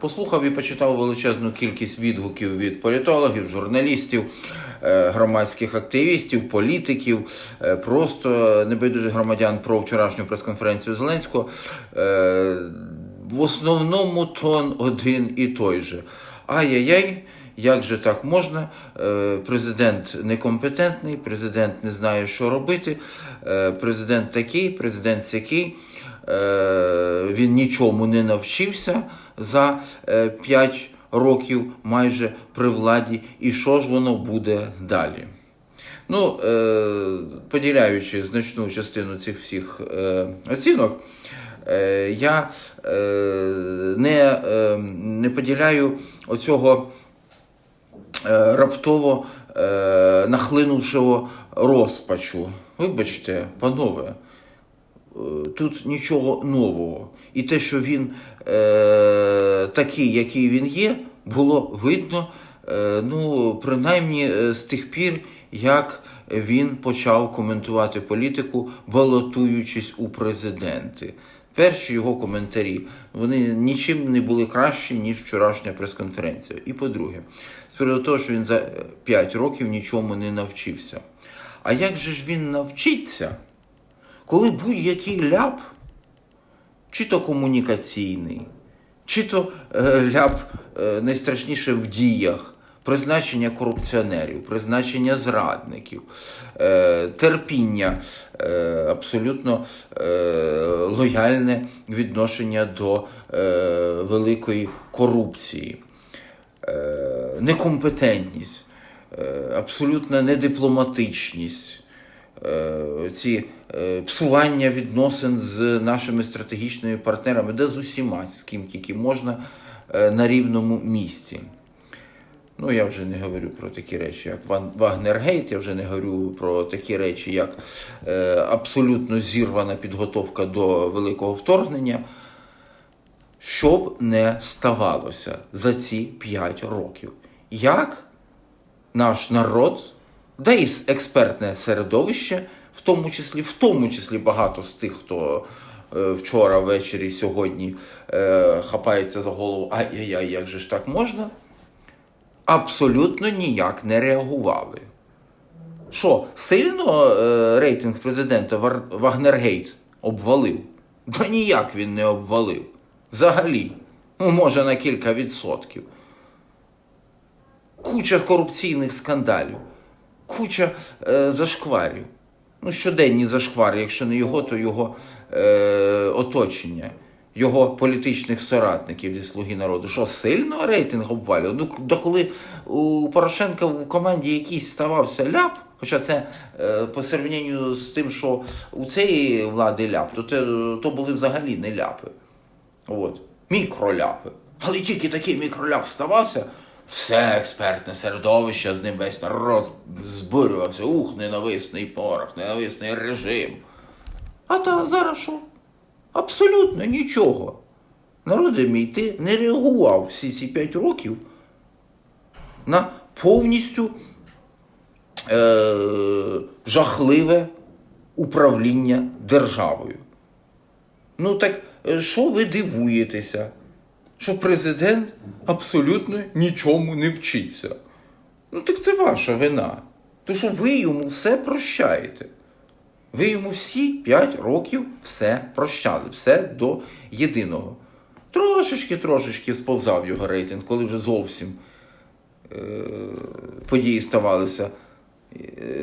Послухав і почитав величезну кількість відгуків від політологів, журналістів, е, громадських активістів, політиків, е, просто небайдужих громадян про вчорашню прес-конференцію Зеленського. Е, В основному тон один і той же. Ай-яй-яй, як же так можна? Президент некомпетентний, президент не знає, що робити. Президент такий, президент сякий. Е, Він нічому не навчився за 5 років майже при владі. І що ж воно буде далі? Ну, е, поділяючи значну частину цих всіх е, оцінок, е, я е, не, е, не поділяю оцього е, раптово е, нахлинувшого розпачу. Вибачте, панове, е, тут нічого нового. І те, що він е, такий, який він є, було видно, е, ну, принаймні е, з тих пір, як він почав коментувати політику, балотуючись у президенти. Перші його коментарі вони нічим не були кращі, ніж вчорашня прес-конференція. І по-друге, з приводу того, що він за 5 років нічому не навчився. А як же ж він навчиться, коли будь-який ляп, чи то комунікаційний, чи то е, ляп е, найстрашніше в діях, призначення корупціонерів, призначення зрадників, е, терпіння, абсолютно лояльне відношення до великої корупції, некомпетентність, абсолютна недипломатичність. Е, Ці е, псування відносин з нашими стратегічними партнерами, де з усіма, з ким тільки можна е, на рівному місці. Ну, я вже не говорю про такі речі, як Вагнергейт, я вже не говорю про такі речі, як абсолютно зірвана підготовка до великого вторгнення. Щоб не ставалося за ці 5 років. Як наш народ, да і експертне середовище, в тому числі, в тому числі багато з тих, хто е, вчора ввечері, сьогодні е, хапається за голову, ай-яй-яй, як же ж так можна? абсолютно ніяк не реагували. Що, сильно е, рейтинг президента Вагнергейт обвалив? Да ніяк він не обвалив. Взагалі. Ну, може, на кілька відсотків. Куча корупційних скандалів, куча е, зашкварів. Ну, щоденні зашквари, якщо не його, то його е, оточення, його політичних соратників зі Слуги народу. Що сильно рейтинг обвалював? Ну, до коли у Порошенка в команді якийсь ставався ляп, хоча це е, по сравненню з тим, що у цієї влади ляп, то, це, то були взагалі не ляпи. От. Мікроляпи. Але тільки такий мікроляп ставався, все експертне середовище з ним весь народ збурювався. Ух, ненависний порох, ненависний режим. А та зараз що? Абсолютно нічого. Народ мій ти не реагував всі ці п'ять років на повністю е- жахливе управління державою. Ну так е, що ви дивуєтеся? Що президент абсолютно нічому не вчиться. Ну так це ваша вина. То що ви йому все прощаєте. Ви йому всі 5 років все прощали, все до єдиного. Трошечки-трошечки сповзав його рейтинг, коли вже зовсім е- події ставалися, е,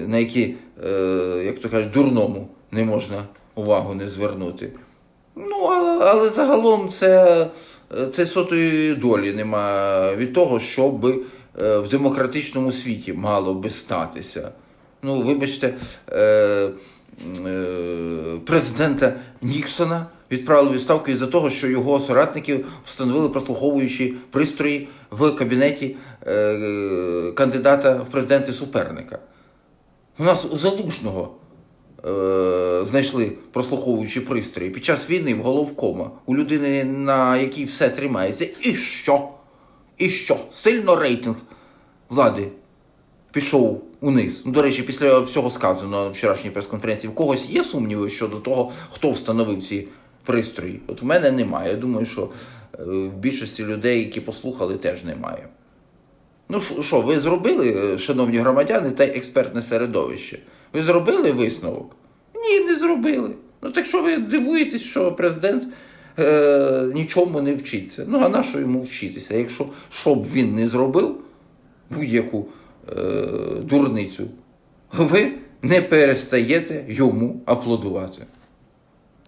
на які, е- як то кажуть, дурному не можна увагу не звернути. Ну, але, але загалом це, це сотої долі нема від того, що би е, в демократичному світі мало би статися. Ну, вибачте, е, е, президента Ніксона відправили відставку із-за того, що його соратників встановили прослуховуючі пристрої в кабінеті е, кандидата в президенти суперника. У нас у Залужного е, знайшли прослуховуючі пристрої під час війни в головкома у людини, на якій все тримається. І що? І що? Сильно рейтинг влади пішов униз. Ну, до речі, після всього сказаного на вчорашній прес-конференції, в когось є сумніви щодо того, хто встановив ці пристрої? От в мене немає. Я думаю, що е, в більшості людей, які послухали, теж немає. Ну що- ви зробили, е, шановні громадяни та експертне середовище? Ви зробили висновок? Ні, не зробили. Ну так що ви дивуєтесь, що президент е, нічому не вчиться? Ну а на що йому вчитися? Якщо що б він не зробив, будь-яку е, дурницю, ви не перестаєте йому аплодувати.